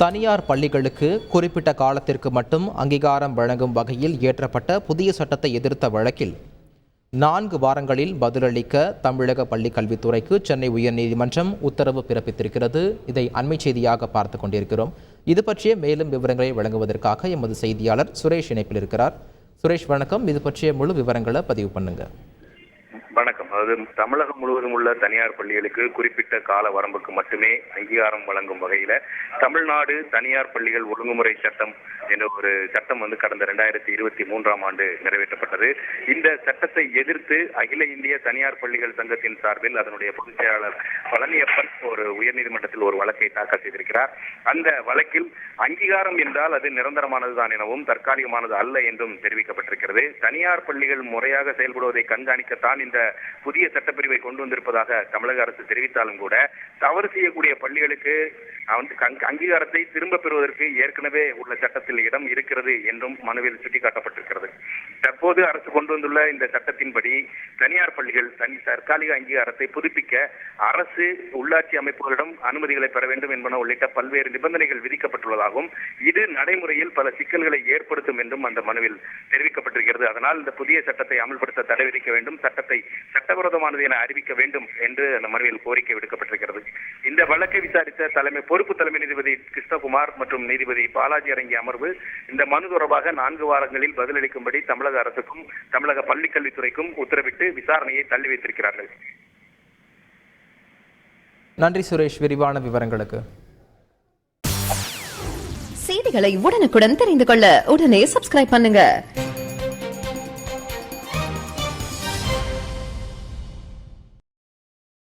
தனியார் பள்ளிகளுக்கு குறிப்பிட்ட காலத்திற்கு மட்டும் அங்கீகாரம் வழங்கும் வகையில் இயற்றப்பட்ட புதிய சட்டத்தை எதிர்த்த வழக்கில் நான்கு வாரங்களில் பதிலளிக்க தமிழக பள்ளி கல்வித்துறைக்கு சென்னை உயர்நீதிமன்றம் உத்தரவு பிறப்பித்திருக்கிறது. இதை அண்மை செய்தியாக பார்த்து கொண்டிருக்கிறோம். இது பற்றிய மேலும் விவரங்களை வழங்குவதற்காக எமது செய்தியாளர் சுரேஷ் இணைப்பில் இருக்கிறார். சுரேஷ் வணக்கம். இது பற்றிய முழு விவரங்களை பதிவு பண்ணுங்கள் அதாவது தமிழகம் முழுவதும் உள்ள தனியார் பள்ளிகளுக்கு குறிப்பிட்ட கால வரம்புக்கு மட்டுமே அங்கீகாரம் வழங்கும் வகையில தமிழ்நாடு தனியார் பள்ளிகள் ஒழுங்குமுறை சட்டம் என்ற ஒரு சட்டம் வந்து கடந்த ரெண்டாயிரத்தி இருபத்தி மூன்றாம் ஆண்டு நிறைவேற்றப்பட்டது. இந்த சட்டத்தை எதிர்த்து அகில இந்திய தனியார் பள்ளிகள் சங்கத்தின் சார்பில் அதனுடைய பொதுச் செயலாளர் பழனியப்பன் ஒரு உயர்நீதிமன்றத்தில் ஒரு வழக்கை தாக்கல் செய்திருக்கிறார். அந்த வழக்கில் அங்கீகாரம் என்றால் அது நிரந்தரமானதுதான் எனவும் தற்காலிகமானது அல்ல என்றும் தெரிவிக்கப்பட்டிருக்கிறது. தனியார் பள்ளிகள் முறையாக செயல்படுவதை கண்காணிக்கத்தான் இந்த புதிய சட்டப்பிரிவை கொண்டு வந்திருப்பதாக தமிழக அரசு தெரிவித்தாலும் கூட தவறு செய்யக்கூடிய பள்ளிகளுக்கு வந்து அங்கீகாரத்தை திரும்ப பெறுவதற்கு ஏற்கனவே உள்ள சட்டத்தில் இடம் இருக்கிறது என்றும் மனுவில் சுட்டிக்காட்டப்பட்டிருக்கிறது. தற்போது அரசு கொண்டு வந்துள்ள இந்த சட்டத்தின்படி தனியார் பள்ளிகள் தனி தற்காலிக அங்கீகாரத்தை புதுப்பிக்க அரசு உள்ளாட்சி அமைப்புகளிடம் அனுமதிகளை பெற வேண்டும் என்பன உள்ளிட்ட பல்வேறு நிபந்தனைகள் விதிக்கப்பட்டுள்ளதாகவும் இது நடைமுறையில் பல சிக்கல்களை ஏற்படுத்தும் என்றும் அந்த மனுவில் தெரிவிக்கப்பட்டிருக்கிறது. அதனால் இந்த புதிய சட்டத்தை அமல்படுத்த தடை விதிக்க வேண்டும் சட்டத்தை சட்டவிரோதமானது என அறிவிக்க வேண்டும் என்று அந்த மனுவில் கோரிக்கை விடுக்கப்பட்டிருக்கிறது. இந்த வழக்கை விசாரித்த தலைமை பொறுப்பு தலைமை நீதிபதி கிருஷ்ணகுமார் மற்றும் நீதிபதி பாலாஜி அடங்கிய அமர்வு இந்த மனு தொடர்பாக நான்கு வாரங்களில் பதிலளிக்கும்படி தமிழக அரசுக்கும் தமிழக பள்ளிக்கல்வித்துறைக்கும் உத்தரவிட்டு விசாரணையை தள்ளி வைத்திருக்கிறார்கள். நன்றி சுரேஷ் விரிவான விவரங்களுக்கு. செய்திகளை உடனுக்குடன் தெரிந்து கொள்ள உடனே சப்ஸ்கிரைப் பண்ணுங்க.